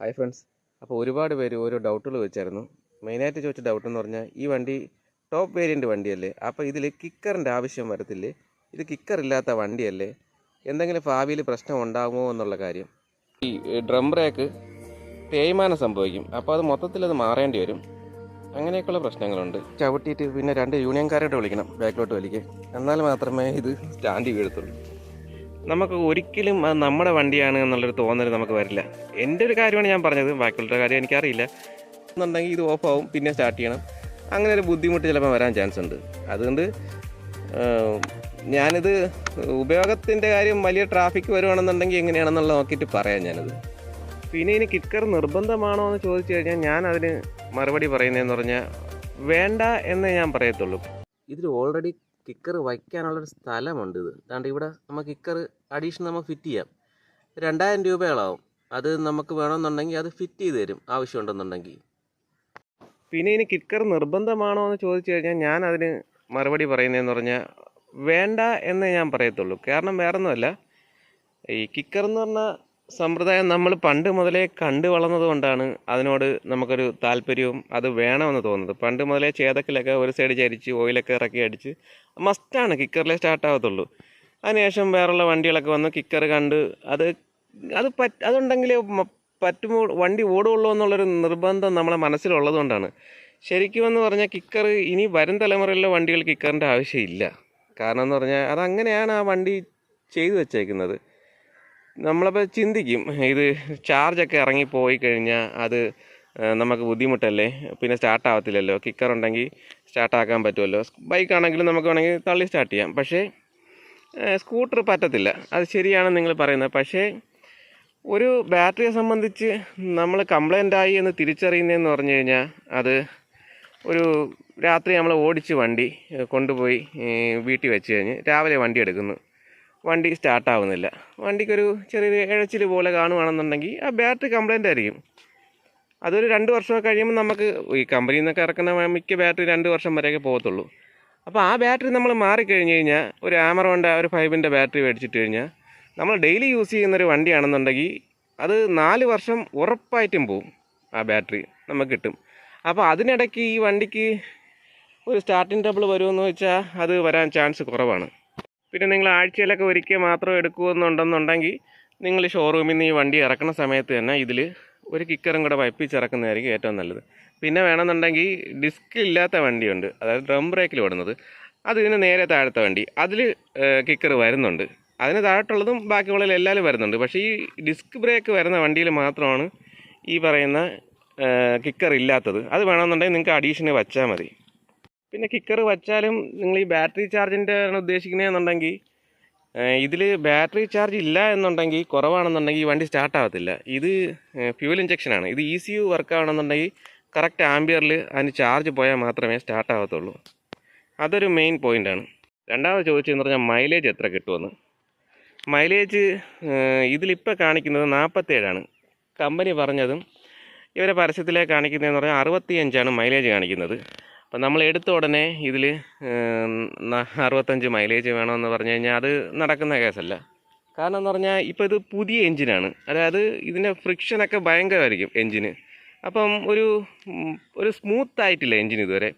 Hi friends അപ്പോൾ ഒരുപാട് പേര് ഓരോ ഡൗട്ടുകൾ വെച്ചായിരുന്നു. മെയിനായിട്ട് ചോദിച്ച ഡൗട്ട് എന്ന് പറഞ്ഞാൽ ഈ വണ്ടി ടോപ്പ് വേരിയന്റ് വണ്ടിയല്ലേ? അപ്പോൾ ഇതിൽ കിക്കറിന്റെ ആവശ്യം വരത്തില്ലേ? ഇത് കിക്കർ ഇല്ലാത്ത വണ്ടിയല്ലേ? എന്തെങ്കിലും ഭാവിയിൽ പ്രശ്നം ഉണ്ടാകുമോ എന്നുള്ള കാര്യം. ഈ ഡ്രം ബ്രേക്ക് തേയ്മാനം സംഭവിക്കും. അപ്പോൾ അത് മൊത്തത്തിൽ അത് മാറേണ്ടി വരും. അങ്ങനെയൊക്കെയുള്ള പ്രശ്നങ്ങളുണ്ട്. ചവിട്ടിയിട്ട് പിന്നെ രണ്ട് യൂണിയൻകാരോട് വിളിക്കണം ബാക്കിലോട്ട് വലിക്കുക എന്നാൽ മാത്രമേ ഇത് സ്റ്റാൻഡ് വീഴത്തുള്ളൂ നമുക്ക് ഒരിക്കലും അത് നമ്മുടെ വണ്ടിയാണ് എന്നുള്ളൊരു തോന്നൽ നമുക്ക് വരില്ല. എന്റെ ഒരു കാര്യമാണ് ഞാൻ പറഞ്ഞത് ബാക്കിയുള്ള കാര്യം എനിക്കറിയില്ല. എന്നുണ്ടെങ്കിൽ ഇത് ഓഫ് ആവും പിന്നെ സ്റ്റാർട്ട് ചെയ്യണം. അങ്ങനെ ഒരു ബുദ്ധിമുട്ട് ചിലപ്പോൾ വരാൻ ചാൻസ് ഉണ്ട്. അതുകൊണ്ട് ഞാനിത് ഉപയോഗത്തിന്റെ കാര്യം വലിയ ട്രാഫിക് വരുവാണെന്നുണ്ടെങ്കിൽ എങ്ങനെയാണെന്നുള്ളത് നോക്കിയിട്ട് പറയാം ഞാനത്. പിന്നെ ഇനി കിക്കർ നിർബന്ധമാണോ എന്ന് ചോദിച്ചു കഴിഞ്ഞാൽ ഞാൻ അതിന് മറുപടി പറയുന്നതെന്ന് പറഞ്ഞാൽ വേണ്ട എന്നേ ഞാൻ പറയത്തുള്ളൂ. ഇതിൽ ഓൾറെഡി കിക്കർ വയ്ക്കാനുള്ളൊരു സ്ഥലമുണ്ട് ഇത് അതാണ്ട് ഇവിടെ നമ്മൾ കിക്കർ അഡീഷണൽ നമ്മൾ ഫിറ്റ് ചെയ്യാം. രണ്ടായിരം രൂപയോളാവും. അത് നമുക്ക് വേണമെന്നുണ്ടെങ്കിൽ അത് ഫിറ്റ് ചെയ്ത് തരും ആവശ്യമുണ്ടെന്നുണ്ടെങ്കിൽ. പിന്നെ ഇനി കിക്കർ നിർബന്ധമാണോ എന്ന് ചോദിച്ചു കഴിഞ്ഞാൽ ഞാൻ അതിന് മറുപടി പറയുന്നതെന്ന് പറഞ്ഞാൽ വേണ്ട എന്നേ ഞാൻ പറയത്തുള്ളൂ. കാരണം വേറൊന്നുമല്ല. ഈ കിക്കർ എന്ന് പറഞ്ഞ സമ്പ്രദായം നമ്മൾ പണ്ട് മുതലേ കണ്ടു വളർന്നത് കൊണ്ടാണ് അതിനോട് നമുക്കൊരു താല്പര്യവും അത് വേണമെന്ന് തോന്നുന്നത്. പണ്ട് മുതലേ ചേതക്കിലൊക്കെ ഒരു സൈഡ് ചരിച്ച് ഓയിലൊക്കെ ഇറക്കി അടിച്ച് മസ്റ്റാണ് സ്റ്റാർട്ട് ആവത്തുള്ളൂ. അതിനുശേഷം വേറെയുള്ള വണ്ടികളൊക്കെ വന്ന് കിക്കർ കണ്ട് അത് അത് പറ്റ അതുണ്ടെങ്കിലേ പറ്റുമ്പോൾ പറ്റുമോ വണ്ടി ഓടുള്ളൂ എന്നുള്ളൊരു നിർബന്ധം നമ്മളെ മനസ്സിലുള്ളതുകൊണ്ടാണ് ശരിക്കും എന്ന് പറഞ്ഞാൽ കിക്കർ ഇനി വരും തലമുറയിലെ വണ്ടികൾ കിക്കറിന്റെ ആവശ്യമില്ല. കാരണം എന്ന് പറഞ്ഞാൽ അതങ്ങനെയാണ് ആ വണ്ടി ചെയ്തു വെച്ചേക്കുന്നത്. നമ്മളപ്പോൾ ചിന്തിക്കും ഇത് ചാർജൊക്കെ ഇറങ്ങിപ്പോയി കഴിഞ്ഞാൽ അത് നമുക്ക് ബുദ്ധിമുട്ടല്ലേ? പിന്നെ സ്റ്റാർട്ട് ആവത്തില്ലല്ലോ. കിക്കർ ഉണ്ടെങ്കിൽ സ്റ്റാർട്ടാക്കാൻ പറ്റുമല്ലോ ബൈക്ക് ആണെങ്കിലും നമുക്ക് വേണമെങ്കിൽ തള്ളി സ്റ്റാർട്ട് ചെയ്യാം. പക്ഷേ സ്കൂട്ടർ പറ്റത്തില്ല. അത് ശരിയാണ് നിങ്ങൾ പറയുന്നത്. പക്ഷേ ഒരു ബാറ്ററിയെ സംബന്ധിച്ച് നമ്മൾ കംപ്ലൈന്റ് ആയി എന്ന് തിരിച്ചറിയുന്നതെന്ന് പറഞ്ഞു കഴിഞ്ഞാൽ അത് ഒരു രാത്രി നമ്മൾ ഓടിച്ച് വണ്ടി കൊണ്ടുപോയി വീട്ടിൽ വെച്ച് കഴിഞ്ഞ് രാവിലെ വണ്ടി എടുക്കുന്നു. വണ്ടി സ്റ്റാർട്ടാവുന്നില്ല വണ്ടിക്കൊരു ചെറിയൊരു ഇഴച്ചിൽ പോലെ കാണുവാണെന്നുണ്ടെങ്കിൽ ആ ബാറ്ററി കംപ്ലൈന്റ് ആയിരിക്കും. അതൊരു രണ്ട് വർഷമൊക്കെ കഴിയുമ്പോൾ നമുക്ക് ഈ കമ്പനിയിൽ നിന്നൊക്കെ ഇറക്കുന്ന മിക്ക ബാറ്ററി രണ്ട് വർഷം വരെയൊക്കെ പോകത്തുള്ളൂ. അപ്പോൾ ആ ബാറ്ററി നമ്മൾ മാറിക്കഴിഞ്ഞ് കഴിഞ്ഞാൽ ഒരു ആമറോണ്ട ഒരു ഫൈവിന്റെ ബാറ്ററി മേടിച്ചിട്ട് കഴിഞ്ഞാൽ നമ്മൾ ഡെയിലി യൂസ് ചെയ്യുന്നൊരു വണ്ടിയാണെന്നുണ്ടെങ്കിൽ അത് നാല് വർഷം ഉറപ്പായിട്ടും പോവും ആ ബാറ്ററി നമുക്ക് കിട്ടും. അപ്പോൾ അതിനിടയ്ക്ക് ഈ വണ്ടിക്ക് ഒരു സ്റ്റാർട്ടിങ് ട്രബിൾ വരുമെന്ന് വെച്ചാൽ അത് വരാൻ ചാൻസ് കുറവാണ്. പിന്നെ നിങ്ങൾ ആഴ്ചയിലൊക്കെ ഒരിക്കൽ മാത്രം എടുക്കുമെന്നുണ്ടെന്നുണ്ടെങ്കിൽ നിങ്ങൾ ഷോറൂമിൽ നിന്ന് ഈ വണ്ടി ഇറക്കുന്ന സമയത്ത് തന്നെ ഇതിൽ ഒരു കിക്കറും കൂടെ വയ്പ്പിച്ചിറക്കുന്നതായിരിക്കും ഏറ്റവും നല്ലത്. പിന്നെ വേണമെന്നുണ്ടെങ്കിൽ ഡിസ്ക് ഇല്ലാത്ത വണ്ടിയുണ്ട്. അതായത് ഡ്രം ബ്രേക്കിൽ ഓടുന്നത്. അത് ഇതിന് നേരെ താഴത്തെ വണ്ടി. അതിൽ കിക്കർ വരുന്നുണ്ട്. അതിന് താഴോട്ടുള്ളതും ബാക്കിയുള്ളതിൽ എല്ലാവരും വരുന്നുണ്ട്. പക്ഷേ ഈ ഡിസ്ക് ബ്രേക്ക് വരുന്ന വണ്ടിയിൽ മാത്രമാണ് ഈ പറയുന്ന കിക്കർ ഇല്ലാത്തത്. അത് വേണമെന്നുണ്ടെങ്കിൽ നിങ്ങൾക്ക് അഡീഷന് വച്ചാൽ മതി. പിന്നെ കിക്കർ വച്ചാലും നിങ്ങൾ ഈ ബാറ്ററി ചാർജിന്റെ ആണ് ഉദ്ദേശിക്കുന്നതെന്നുണ്ടെങ്കിൽ ഇതിൽ ബാറ്ററി ചാർജ് ഇല്ല എന്നുണ്ടെങ്കിൽ കുറവാണെന്നുണ്ടെങ്കിൽ വണ്ടി സ്റ്റാർട്ട് ആവത്തില്ല. ഇത് ഫ്യൂൽ ഇഞ്ചക്ഷനാണ് ഇത് ഇ സി യു വർക്ക് ആവണമെന്നുണ്ടെങ്കിൽ കറക്റ്റ് ആംബിയറിൽ അതിന് ചാർജ് പോയാൽ മാത്രമേ സ്റ്റാർട്ട് ആവത്തുള്ളൂ. അതൊരു മെയിൻ പോയിന്റാണ് രണ്ടാമത് ചോദിച്ചതെന്ന് പറഞ്ഞാൽ മൈലേജ് എത്ര കിട്ടുമെന്ന്. മൈലേജ് ഇതിലിപ്പോൾ കാണിക്കുന്നത് നാൽപ്പത്തേഴാണ് കമ്പനി പറഞ്ഞതും ഇവരെ പരസ്യത്തിലെ കാണിക്കുന്നതെന്ന് പറഞ്ഞാൽ അറുപത്തിയഞ്ചാണ് മൈലേജ് കാണിക്കുന്നത്. അപ്പം നമ്മൾ എടുത്ത ഉടനെ ഇതിൽ അറുപത്തഞ്ച് മൈലേജ് വേണമെന്ന് പറഞ്ഞു കഴിഞ്ഞാൽ അത് നടക്കുന്ന കേസല്ല. കാരണം എന്ന് പറഞ്ഞാൽ ഇപ്പോൾ ഇത് പുതിയ എഞ്ചിനാണ് അതായത് ഇതിന്റെ ഫ്രിക്ഷനൊക്കെ ഭയങ്കരമായിരിക്കും എഞ്ചിന് അപ്പം ഒരു ഒരു സ്മൂത്ത് ആയിട്ടില്ല എഞ്ചിൻ ഇതുവരെ.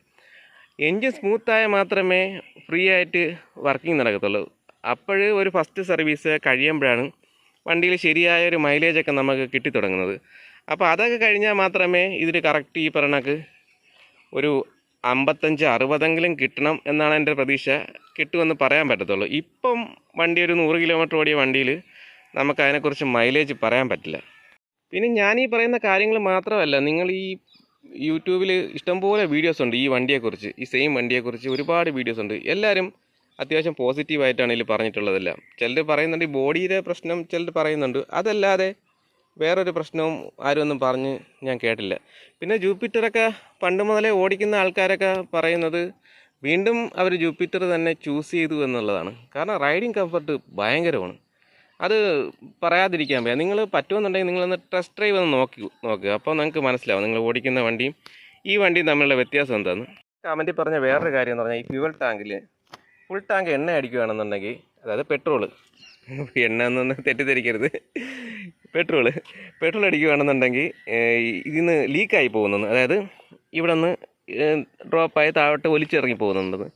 എഞ്ചിൻ സ്മൂത്തായാൽ മാത്രമേ ഫ്രീ ആയിട്ട് വർക്കിംഗ് നടക്കത്തുള്ളൂ. അപ്പോൾ ഒരു ഫസ്റ്റ് സർവീസ് കഴിയുമ്പോഴാണ് വണ്ടിയിൽ ശരിയായ ഒരു മൈലേജൊക്കെ നമുക്ക് കിട്ടിത്തുടങ്ങുന്നത്. അപ്പോൾ അതൊക്കെ കഴിഞ്ഞാൽ മാത്രമേ ഇതിൽ കറക്റ്റ് ഈ പറഞ്ഞക്ക് ഒരു അമ്പത്തഞ്ച് അറുപതെങ്കിലും കിട്ടണം എന്നാണ് എന്റെ പ്രതീക്ഷ. കിട്ടുമെന്ന് പറയാൻ പറ്റത്തുള്ളൂ. ഇപ്പം വണ്ടി ഒരു നൂറ് കിലോമീറ്റർ ഓടിയ വണ്ടിയിൽ നമുക്ക് അതിനെക്കുറിച്ച് മൈലേജ് പറയാൻ പറ്റില്ല. പിന്നെ ഞാൻ ഈ പറയുന്ന കാര്യങ്ങൾ മാത്രമല്ല നിങ്ങൾ ഈ യൂട്യൂബിൽ ഇഷ്ടംപോലെ വീഡിയോസ് ഉണ്ട് ഈ വണ്ടിയെക്കുറിച്ച് ഈ സെയിം വണ്ടിയെക്കുറിച്ച് ഒരുപാട് വീഡിയോസ് ഉണ്ട്. എല്ലാവരും അത്യാവശ്യം പോസിറ്റീവായിട്ടാണ് ഇതിൽ പറഞ്ഞിട്ടുള്ളതെല്ലാം. ചിലർ പറയുന്നുണ്ട് ഈ ബോഡിയുടെ പ്രശ്നം ചിലർ പറയുന്നുണ്ട്. അതല്ലാതെ വേറൊരു പ്രശ്നവും ആരും ഒന്നും പറഞ്ഞ് ഞാൻ കേട്ടില്ല. പിന്നെ ജൂപ്പിറ്ററൊക്കെ പണ്ട് മുതലേ ഓടിക്കുന്ന ആൾക്കാരൊക്കെ പറയുന്നത് വീണ്ടും അവർ ജൂപ്പിറ്റർ തന്നെ ചൂസ് ചെയ്തു എന്നുള്ളതാണ്. കാരണം റൈഡിങ് കംഫർട്ട് ഭയങ്കരമാണ്. അത് പറയാതിരിക്കാൻ വയ്യ. നിങ്ങൾ പറ്റുമെന്നുണ്ടെങ്കിൽ നിങ്ങളൊന്ന് ടെസ്റ്റ് ഡ്രൈവ് ഒന്ന് നോക്കി നോക്കുക അപ്പോൾ നിങ്ങൾക്ക് മനസ്സിലാവും നിങ്ങൾ ഓടിക്കുന്ന വണ്ടിയും ഈ വണ്ടിയും തമ്മിലുള്ള വ്യത്യാസം എന്താണ് കമന്റിൽ പറഞ്ഞ വേറൊരു കാര്യം എന്ന് പറഞ്ഞാൽ ഈ ഫ്യൂവൽ ടാങ്കിൽ ഫുൾ ടാങ്ക് എണ്ണ അടിക്കുകയാണെന്നുണ്ടെങ്കിൽ അതായത് പെട്രോൾ. എണ്ണ എന്നൊന്ന് തെറ്റിദ്ധരിക്കരുത്. പെട്രോൾ പെട്രോൾ അടിക്കുകയാണെന്നുണ്ടെങ്കിൽ ഇതിന്ന് ലീക്കായി പോകുന്നു അതായത് ഇവിടെ നിന്ന് ഡ്രോപ്പായി താഴോട്ട് ഒലിച്ചിറങ്ങി പോകുന്നുണ്ടെന്ന്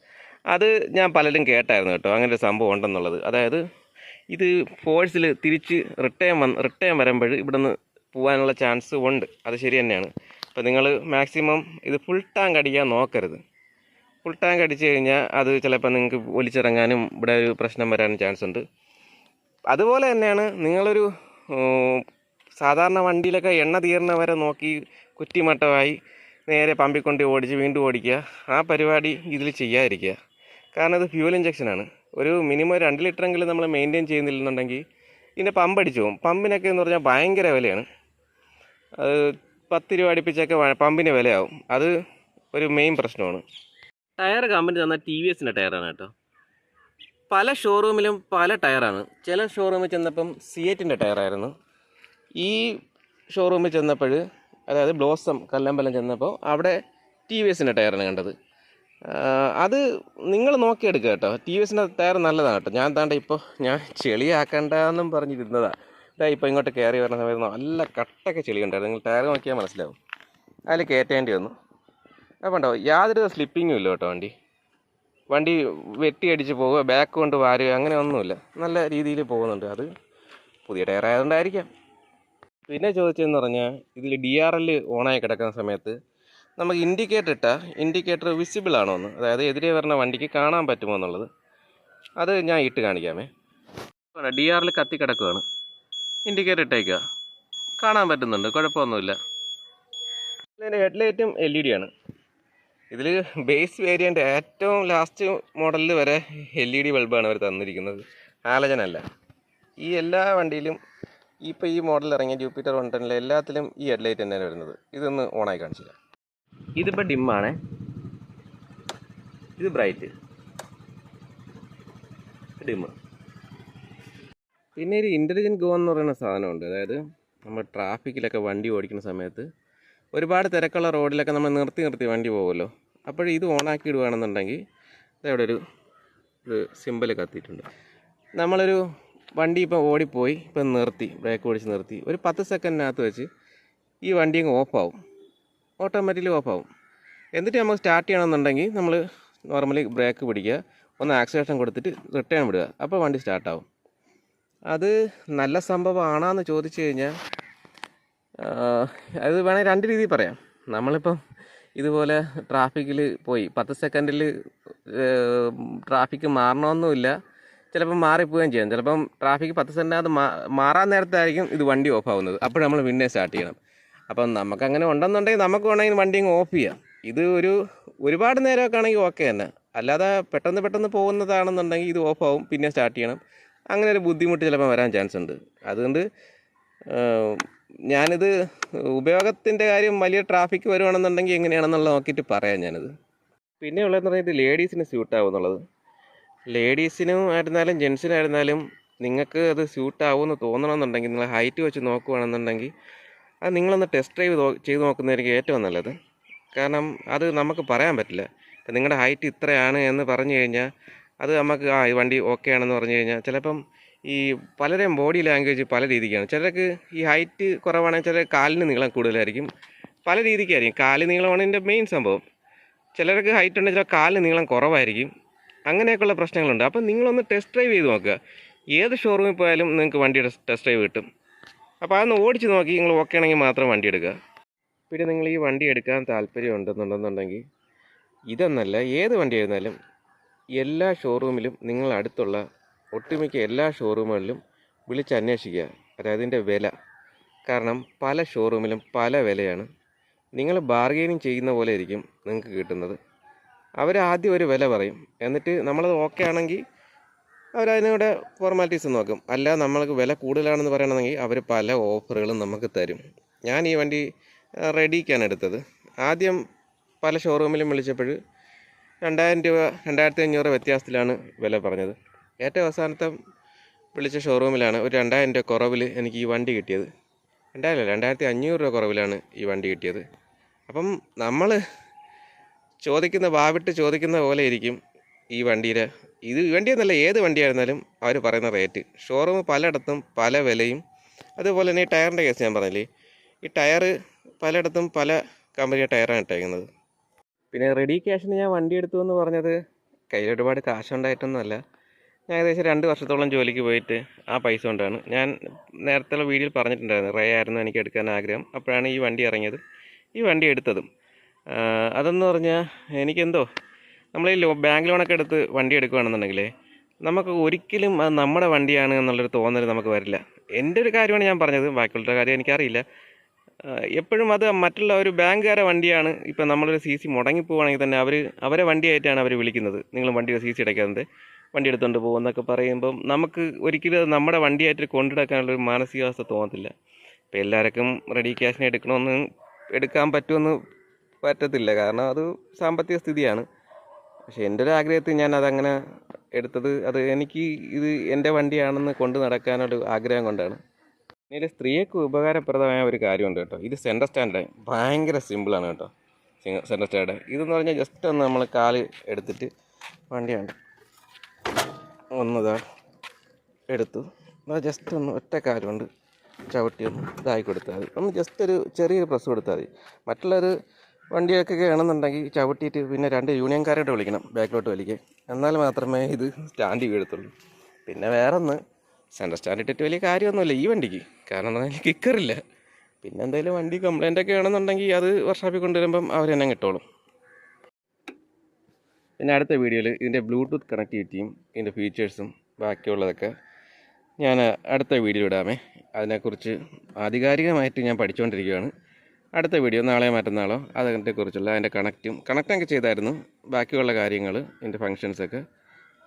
അത് ഞാൻ പലരും കേട്ടായിരുന്നു കേട്ടോ. അങ്ങനെ ഒരു സംഭവം ഉണ്ടെന്നുള്ളത്. അതായത് ഇത് ഫോഴ്സിൽ തിരിച്ച് റിട്ടേൺ വന്ന് റിട്ടേൺ വരുമ്പോൾ ഇവിടെ നിന്ന് പോകാനുള്ള ചാൻസ് ഉണ്ട്. അത് ശരി തന്നെയാണ്. അപ്പോൾ നിങ്ങൾ മാക്സിമം ഇത് ഫുൾ ടാങ്ക് അടിക്കാൻ നോക്കരുത്. ഫുൾ ടാങ്ക് അടിച്ചു കഴിഞ്ഞാൽ അത് ചിലപ്പോൾ നിങ്ങൾക്ക് ഒലിച്ചിറങ്ങാനും ഇവിടെ ഒരു പ്രശ്നം വരാനും ചാൻസ് ഉണ്ട്. അതുപോലെ തന്നെയാണ് നിങ്ങളൊരു സാധാരണ വണ്ടിയിലൊക്കെ എണ്ണ തീർന്നവരെ നോക്കി കുറ്റിമട്ടമായി നേരെ പമ്പിക്കൊണ്ട് ഓടിച്ച് വീണ്ടും ഓടിക്കുക. ആ പരിപാടി ഇതിൽ ചെയ്യാതിരിക്കുക. കാരണം ഇത് ഫ്യൂൽ ഇഞ്ചക്ഷനാണ് ഒരു മിനിമം രണ്ട് ലിറ്ററെങ്കിലും നമ്മൾ മെയിന്റെയിൻ ചെയ്യുന്നില്ലെന്നുണ്ടെങ്കിൽ ഇതിന്റെ പമ്പ് അടിച്ചു പോകും. പമ്പിനൊക്കെ എന്ന് പറഞ്ഞാൽ ഭയങ്കര വിലയാണ്. അത് പത്ത് രൂപ അടുപ്പിച്ചൊക്കെ പമ്പിന് വിലയാവും. അത് ഒരു മെയിൻ പ്രശ്നമാണ്. ടയർ കമ്പനി തന്ന ടി വി എസിന്റെ ടയറാണ് കേട്ടോ. പല ഷോറൂമിലും പല ടയറാണ്. ചില ഷോറൂമിൽ ചെന്നപ്പം സിയറ്റിന്റെ ടയറായിരുന്നു. ഈ ഷോറൂമിൽ ചെന്നപ്പോൾ അതായത് ബ്ലോസം കല്ലമ്പലം ചെന്നപ്പോൾ അവിടെ ടി വി എസിന്റെ ടയറാണ് കണ്ടത്. അത് നിങ്ങൾ നോക്കിയെടുക്കുക കേട്ടോ. ടി വി എസിന്റെ ടയർ നല്ലതാണ് കേട്ടോ. ഞാൻ താണ്ട ഇപ്പോൾ ഞാൻ ചെളിയാക്കണ്ടെന്നും പറഞ്ഞിരുന്നതാണ് ഇതാ ഇപ്പോൾ ഇങ്ങോട്ട് കയറി വരുന്ന സമയത്ത് നല്ല കട്ടൊക്കെ ചെളി ഉണ്ടായിരുന്നു നിങ്ങൾ ടയർ നോക്കിയാൽ മനസ്സിലാവും. അതിൽ കയറ്റേണ്ടി വന്നു. അപ്പോൾ ഉണ്ടാവും യാതൊരു സ്ലിപ്പിങ്ങും ഇല്ല കേട്ടോ വണ്ടി. വണ്ടി വെട്ടി അടിച്ച് പോവുക ബാക്ക് കൊണ്ട് വാരുക അങ്ങനെ ഒന്നുമില്ല. നല്ല രീതിയിൽ പോകുന്നുണ്ട് അത്. പുതിയ ടയർ ആയതുകൊണ്ടായിരിക്കാം. പിന്നെ ചോദിച്ചതെന്ന് പറഞ്ഞാൽ ഇതിൽ ഡി ആർ എൽ ഓണായി കിടക്കുന്ന സമയത്ത് നമുക്ക് ഇൻഡിക്കേറ്റർ ഇട്ടാൽ ഇൻഡിക്കേറ്റർ വിസിബിൾ ആണോ എന്ന് അതായത് എതിരെ വരുന്ന വണ്ടിക്ക് കാണാൻ പറ്റുമോ എന്നുള്ളത്. അത് ഞാൻ ഇട്ട് കാണിക്കാമേ. ഡി ആർ എൽ കത്തി കിടക്കുകയാണ് ഇൻഡിക്കേറ്റർ ഇട്ടേക്കുക കാണാൻ പറ്റുന്നുണ്ട് കുഴപ്പമൊന്നുമില്ല. ഇതിന്റെ ഹെഡ്ലൈറ്റും എൽ ഇ ഡി ആണ്. ഇതിൽ ബേസ് വേരിയന്റ് ഏറ്റവും ലാസ്റ്റ് മോഡലിൽ വരെ എൽ ഇ ഡി ബൾബാണ് അവർ തന്നിരിക്കുന്നത്. ഹാലജൻ അല്ല ഈ എല്ലാ വണ്ടിയിലും ഇപ്പോൾ ഈ മോഡൽ ഇറങ്ങിയ ജൂപ്പിറ്റർ വൺ ടെന്നിലെ എല്ലാത്തിലും ഈ ഹെഡ് ലൈറ്റ് തന്നെയാണ് വരുന്നത്. ഇതൊന്ന് ഓണായി കാണിച്ചില്ല. ഇതിപ്പോൾ ഡിമ്മാണ് ഇത് ബ്രൈറ്റ് ഡിമ്മ് പിന്നെ ഒരു ഇന്റലിജന്റ് ഗോ എന്ന് പറയുന്ന സാധനമുണ്ട്. അതായത് നമ്മൾ ട്രാഫിക്കിലൊക്കെ വണ്ടി ഓടിക്കുന്ന സമയത്ത് ഒരുപാട് തിരക്കുള്ള റോഡിലൊക്കെ നമ്മൾ നിർത്തി നിർത്തി വണ്ടി പോകുമല്ലോ. അപ്പോൾ ഇത് ഓണാക്കി ഇടുകയാണെന്നുണ്ടെങ്കിൽ അതവിടെ ഒരു ഒരു സിമ്പിൾ കത്തിയിട്ടുണ്ട്. നമ്മളൊരു വണ്ടി ഇപ്പോൾ ഓടിപ്പോയി ഇപ്പം നിർത്തി ബ്രേക്ക് ഓടിച്ച് നിർത്തി. ഒരു പത്ത് സെക്കൻഡിനകത്ത് വെച്ച് ഈ വണ്ടി അങ്ങ് ഓഫാവും ഓട്ടോമാറ്റിക്കലി ഓഫാവും എന്നിട്ട് നമുക്ക് സ്റ്റാർട്ട് ചെയ്യണമെന്നുണ്ടെങ്കിൽ നമ്മൾ നോർമലി ബ്രേക്ക് പിടിക്കുക ഒന്ന് ആക്സിലേഷൻ കൊടുത്തിട്ട് റിട്ടേൺ വിടുക. അപ്പോൾ വണ്ടി സ്റ്റാർട്ടാവും അത് നല്ല സംഭവമാണോന്ന് ചോദിച്ചു കഴിഞ്ഞാൽ അത് വേണമെങ്കിൽ രണ്ട് രീതിയിൽ പറയാം. നമ്മളിപ്പം ഇതുപോലെ ട്രാഫിക്കിൽ പോയി. പത്ത് സെക്കൻഡിൽ ട്രാഫിക്ക് മാറണമെന്നുമില്ല ചിലപ്പം മാറിപ്പോവുകയും ചെയ്യാം. ചിലപ്പം ട്രാഫിക്ക് പത്ത് സെക്കൻഡിനകത്ത് മാറാൻ നേരത്തായിരിക്കും ഇത് വണ്ടി ഓഫ് ആവുന്നത് അപ്പോൾ നമ്മൾ പിന്നെ സ്റ്റാർട്ട് ചെയ്യണം. അപ്പം നമുക്ക് അങ്ങനെ ഉണ്ടെന്നുണ്ടെങ്കിൽ നമുക്ക് വേണമെങ്കിൽ വണ്ടി അങ്ങ് ഓഫ് ചെയ്യാം. ഇത് ഒരു ഒരുപാട് നേരമൊക്കെ ആണെങ്കിൽ ഓക്കെ തന്നെ. അല്ലാതെ പെട്ടെന്ന് പെട്ടെന്ന് പോകുന്നതാണെന്നുണ്ടെങ്കിൽ ഇത് ഓഫ് ആവും പിന്നെ സ്റ്റാർട്ട് ചെയ്യണം. അങ്ങനെ ഒരു ബുദ്ധിമുട്ട് ചിലപ്പോൾ വരാൻ ചാൻസ് ഉണ്ട് അതുകൊണ്ട് ഞാനിത് ഉപയോഗത്തിന്റെ കാര്യം വലിയ ട്രാഫിക് വരുവാണെന്നുണ്ടെങ്കിൽ എങ്ങനെയാണെന്നുള്ള നോക്കിയിട്ട് പറയാം ഞാനിത്. പിന്നെ ഉള്ളതെന്ന് പറഞ്ഞാൽ ഇത് ലേഡീസിന് സ്യൂട്ടാവും എന്നുള്ളത് ലേഡീസിനും ആയിരുന്നാലും ജെൻസിനായിരുന്നാലും നിങ്ങൾക്ക് അത് സ്യൂട്ടാവുമെന്ന് തോന്നണമെന്നുണ്ടെങ്കിൽ നിങ്ങൾ ഹൈറ്റ് വെച്ച് നോക്കുകയാണെന്നുണ്ടെങ്കിൽ അത് നിങ്ങളൊന്ന് ടെസ്റ്റ് ഡ്രൈവ് ചെയ്ത് നോക്കുന്നതായിരിക്കും ഏറ്റവും നല്ലത്. കാരണം അത് നമുക്ക് പറയാൻ പറ്റില്ല. ഇപ്പം നിങ്ങളുടെ ഹൈറ്റ് ഇത്രയാണ് എന്ന് പറഞ്ഞു കഴിഞ്ഞാൽ അത് നമുക്ക് ആ ഈ വണ്ടി ഓക്കെ ആണെന്ന് പറഞ്ഞു കഴിഞ്ഞാൽ ചിലപ്പം ഈ പലരെയും ബോഡി ലാംഗ്വേജ് പല രീതിക്കാണ്. ചിലർക്ക് ഈ ഹൈറ്റ് കുറവാണെങ്കിൽ ചിലർ കാലിന് നീളം കൂടുതലായിരിക്കും. പല രീതിക്കായിരിക്കും. കാൽ നീളമാണ് ഇതിന്റെ മെയിൻ സംഭവം. ചിലർക്ക് ഹൈറ്റ് ഉണ്ടെങ്കിൽ ചില കാലിന് നീളം കുറവായിരിക്കും. അങ്ങനെയൊക്കെയുള്ള പ്രശ്നങ്ങളുണ്ട്. അപ്പം നിങ്ങളൊന്ന് ടെസ്റ്റ് ഡ്രൈവ് ചെയ്ത് നോക്കുക. ഏത് ഷോറൂമിൽ പോയാലും നിങ്ങൾക്ക് വണ്ടിയുടെ ടെസ്റ്റ് ഡ്രൈവ് കിട്ടും. അപ്പോൾ അതൊന്ന് ഓടിച്ച് നോക്കി നിങ്ങൾ ഓക്കെ ആണെങ്കിൽ മാത്രം വണ്ടി എടുക്കുക. പിന്നെ നിങ്ങൾ ഈ വണ്ടി എടുക്കാൻ താല്പര്യം ഉണ്ടെന്നുണ്ടെന്നുണ്ടെങ്കിൽ ഇതെന്നല്ല ഏത് വണ്ടി ആയിരുന്നാലും എല്ലാ ഷോറൂമിലും നിങ്ങൾ അടുത്തുള്ള ഒട്ടുമിക്ക എല്ലാ ഷോറൂമുകളിലും വിളിച്ച് അന്വേഷിക്കുക. അതായത് ഇതിന്റെ വില. കാരണം പല ഷോറൂമിലും പല വിലയാണ്. നിങ്ങൾ ബാർഗെയിനിങ് ചെയ്യുന്ന പോലെ ആയിരിക്കും നിങ്ങൾക്ക് കിട്ടുന്നത്. അവർ ആദ്യം ഒരു വില പറയും. എന്നിട്ട് നമ്മളത് ഓക്കെ ആണെങ്കിൽ അവരതിനൂടെ ഫോർമാലിറ്റീസ് നോക്കും. അല്ല നമ്മൾക്ക് വില കൂടുതലാണെന്ന് പറയണമെങ്കിൽ അവർ പല ഓഫറുകളും നമുക്ക് തരും. ഞാൻ ഈ വണ്ടി റെഡിക്കാണ് എടുത്തത്. ആദ്യം പല ഷോറൂമിലും വിളിച്ചപ്പോൾ രണ്ടായിരം രൂപ രണ്ടായിരത്തി അഞ്ഞൂറ് വ്യത്യാസത്തിലാണ് വില പറഞ്ഞത്. ഏറ്റവും അവസാനത്തെ വിളിച്ച ഷോറൂമിലാണ് ഒരു രണ്ടായിരം രൂപ കുറവിൽ എനിക്ക് ഈ വണ്ടി കിട്ടിയത്. രണ്ടായിരം അല്ല രണ്ടായിരത്തി അഞ്ഞൂറ് രൂപ കുറവിലാണ് ഈ വണ്ടി കിട്ടിയത്. അപ്പം നമ്മൾ ചോദിക്കുന്ന വാവിട്ട് ചോദിക്കുന്ന പോലെ ഇരിക്കും ഈ വണ്ടിയുടെ. ഇത് ഈ വണ്ടിയെന്നല്ല ഏത് വണ്ടിയായിരുന്നാലും അവർ പറയുന്ന റേറ്റ് ഷോറൂം പലയിടത്തും പല വിലയും. അതുപോലെ തന്നെ ഈ ടയറിന്റെ കേസ് ഞാൻ പറഞ്ഞില്ലേ ഈ ടയർ പലയിടത്തും പല കമ്പനിയുടെ ടയറാണ് ഇട്ടേക്കുന്നത്. പിന്നെ റെഡി ക്യാഷിന് ഞാൻ വണ്ടി എടുത്തു എന്ന് പറഞ്ഞത് കയ്യിലൊരുപാട് കാശുണ്ടായിട്ടൊന്നുമല്ല ഞാൻ ഏകദേശം രണ്ട് വർഷത്തോളം ജോലിക്ക് പോയിട്ട് ആ പൈസ കൊണ്ടാണ്. ഞാൻ നേരത്തെ വീഡിയോയിൽ പറഞ്ഞിട്ടുണ്ടായിരുന്നു റേ ആയിരുന്നു എനിക്ക് എടുക്കാൻ ആഗ്രഹം. അപ്പോഴാണ് ഈ വണ്ടി ഇറങ്ങിയത്. ഈ വണ്ടി എടുത്തതും. അതെന്ന് പറഞ്ഞാൽ എനിക്കെന്തോ നമ്മൾ ഈ ലോ ബാങ്ക് ലോണൊക്കെ എടുത്ത് വണ്ടി എടുക്കുകയാണെന്നുണ്ടെങ്കിൽ നമുക്ക് ഒരിക്കലും അത് നമ്മുടെ വണ്ടിയാണ് എന്നുള്ളൊരു തോന്നൽ നമുക്ക് വരില്ല. എന്റെ ഒരു കാര്യമാണ് ഞാൻ പറഞ്ഞത് ബാക്കിയുള്ള കാര്യം എനിക്കറിയില്ല. എപ്പോഴും അത് മറ്റുള്ള ഒരു ബാങ്കുകാരെ വണ്ടിയാണ്. ഇപ്പം നമ്മളൊരു സി സി മുടങ്ങി പോവുകയാണെങ്കിൽ തന്നെ അവർ അവരെ വണ്ടിയായിട്ടാണ് അവർ വിളിക്കുന്നത്. നിങ്ങൾ വണ്ടിയുടെ സി സി അടയ്ക്കാതെ വണ്ടി എടുത്തുകൊണ്ട് പോകുമെന്നൊക്കെ പറയുമ്പം നമുക്ക് ഒരിക്കലും അത് നമ്മുടെ വണ്ടിയായിട്ട് കൊണ്ടുനടക്കാനുള്ളൊരു മാനസികാവസ്ഥ തോന്നത്തില്ല. ഇപ്പോൾ എല്ലാവർക്കും റെഡി ക്യാഷിന് എടുക്കണമെന്ന് എടുക്കാൻ പറ്റുമെന്ന് പറ്റത്തില്ല. കാരണം അത് സാമ്പത്തിക സ്ഥിതിയാണ്. പക്ഷേ എന്റെ ഒരു ആഗ്രഹത്തിൽ ഞാൻ അതങ്ങനെ എടുത്തത് അത് എനിക്ക് ഇത് എന്റെ വണ്ടിയാണെന്ന് കൊണ്ട് നടക്കാനൊരു ആഗ്രഹം കൊണ്ടാണ്. പിന്നീട് സ്ത്രീക്ക് ഉപകാരപ്രദമായ ഒരു കാര്യമുണ്ട് കേട്ടോ. ഇത് സെന്റർ സ്റ്റാൻഡ് ഭയങ്കര സിമ്പിളാണ് കേട്ടോ. സെന്റർ സ്റ്റാൻഡ് ഇതെന്ന് പറഞ്ഞാൽ ജസ്റ്റ് ഒന്ന് നമ്മൾ കാൽ എടുത്തിട്ട് വണ്ടിയാണ് ഒന്നതാ എടുത്തു. ജസ്റ്റ് ഒന്ന് ഒറ്റ കാലുകൊണ്ട് ചവിട്ടി ഒന്ന് ഇതായി കൊടുത്താൽ മതി. ഒന്ന് ജസ്റ്റ് ഒരു ചെറിയൊരു പ്രസ് കൊടുത്താൽ മതി. മറ്റുള്ളൊരു വണ്ടിയൊക്കെ ആണെന്നുണ്ടെങ്കിൽ ചവിട്ടിയിട്ട് പിന്നെ രണ്ട് യൂണിയൻകാരോട്ട് വിളിക്കണം ബാക്കിലോട്ട് വലിക്കാൻ. എന്നാൽ മാത്രമേ ഇത് സ്റ്റാൻഡ് വീഴത്തുള്ളൂ പിന്നെ വേറെ ഒന്ന് സെന്റർ സ്റ്റാൻഡ് ഇട്ടിട്ട് വലിയ കാര്യമൊന്നുമില്ല ഈ വണ്ടിക്ക്. കാരണം എന്താ പറഞ്ഞാൽ കിക്കറില്ല പിന്നെ എന്തെങ്കിലും വണ്ടി കംപ്ലൈന്റ് ഒക്കെ ആണെന്നുണ്ടെങ്കിൽ അത് വർഷാപ്പിൽ കൊണ്ടുവരുമ്പം അവർ തന്നെ കിട്ടോളും പിന്നെ അടുത്ത വീഡിയോയിൽ ഇതിന്റെ ബ്ലൂടൂത്ത് കണക്ടിവിറ്റിയും ഇതിന്റെ ഫീച്ചേഴ്സും ബാക്കിയുള്ളതൊക്കെ ഞാൻ അടുത്ത വീഡിയോ ഇടാമേ. അതിനെക്കുറിച്ച് ആധികാരികമായിട്ട് ഞാൻ പഠിച്ചുകൊണ്ടിരിക്കുകയാണ്. അടുത്ത വീഡിയോ നാളെ മറ്റന്നാളോ അതിനെക്കുറിച്ചുള്ള അതിന്റെ കണക്റ്റും കണക്റ്റൊക്കെ ചെയ്തായിരുന്നു. ബാക്കിയുള്ള കാര്യങ്ങൾ ഇതിന്റെ ഫങ്ഷൻസൊക്കെ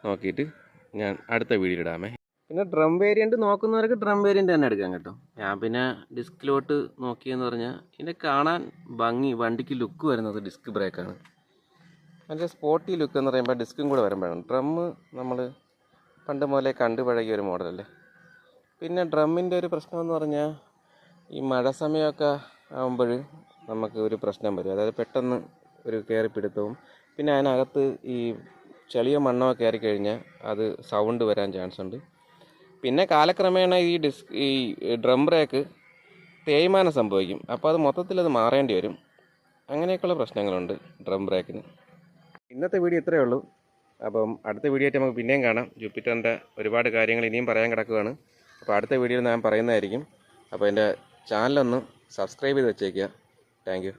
നോക്കിയിട്ട് ഞാൻ അടുത്ത വീഡിയോ ഇടാമേ. പിന്നെ ഡ്രം വേരിയന്റ് നോക്കുന്നവർക്ക് ഡ്രം വേരിയന്റ് തന്നെ എടുക്കാം കേട്ടോ. ഞാൻ പിന്നെ ഡിസ്കിലോട്ട് നോക്കിയെന്ന് പറഞ്ഞാൽ ഇതിനെ കാണാൻ ഭംഗി വണ്ടിക്ക് ലുക്ക് വരുന്നത് ഡിസ്ക് ബ്രേക്കാണ് അതിന്റെ സ്പോട്ടി ലുക്ക് എന്ന് പറയുമ്പോൾ ഡിസ്കും കൂടെ വരുമ്പോഴാണ്. ഡ്രം നമ്മൾ പണ്ട് മുതലേ കണ്ടു പഴകിയ ഒരു മോഡലല്ലേ പിന്നെ ഡ്രമ്മിന്റെ ഒരു പ്രശ്നം എന്ന് പറഞ്ഞാൽ ഈ മഴ സമയമൊക്കെ ആകുമ്പോൾ നമുക്ക് ഒരു പ്രശ്നം വരും. അതായത് പെട്ടെന്ന് ഒരു കയറിപ്പിടുത്തവും പിന്നെ അതിനകത്ത് ഈ ചെളിയോ മണ്ണോ കയറി കഴിഞ്ഞാൽ അത് സൗണ്ട് വരാൻ ചാൻസ് ഉണ്ട്. പിന്നെ കാലക്രമേണ ഈ ഡിസ്ക് ഈ ഡ്രം ബ്രേക്ക് തേയ്മാനം സംഭവിക്കും. അപ്പോൾ അത് മൊത്തത്തിൽ അത് മാറേണ്ടി വരും. അങ്ങനെയൊക്കെയുള്ള പ്രശ്നങ്ങളുണ്ട് ഡ്രം ബ്രേക്കിന് ഇന്നത്തെ വീഡിയോ ഇത്രയേ ഉള്ളൂ. അപ്പം അടുത്ത വീഡിയോ ആയിട്ട് നമുക്ക് പിന്നെയും കാണാം. ജൂപ്പിറ്ററിന്റെ ഒരുപാട് കാര്യങ്ങൾ ഇനിയും പറയാൻ കിടക്കുകയാണ്. അപ്പോൾ അടുത്ത വീഡിയോയിൽ ഞാൻ പറയുന്നതായിരിക്കും. അപ്പോൾ എന്റെ ചാനലൊന്ന് സബ്സ്ക്രൈബ് ചെയ്ത് വെച്ചേക്കുക. താങ്ക്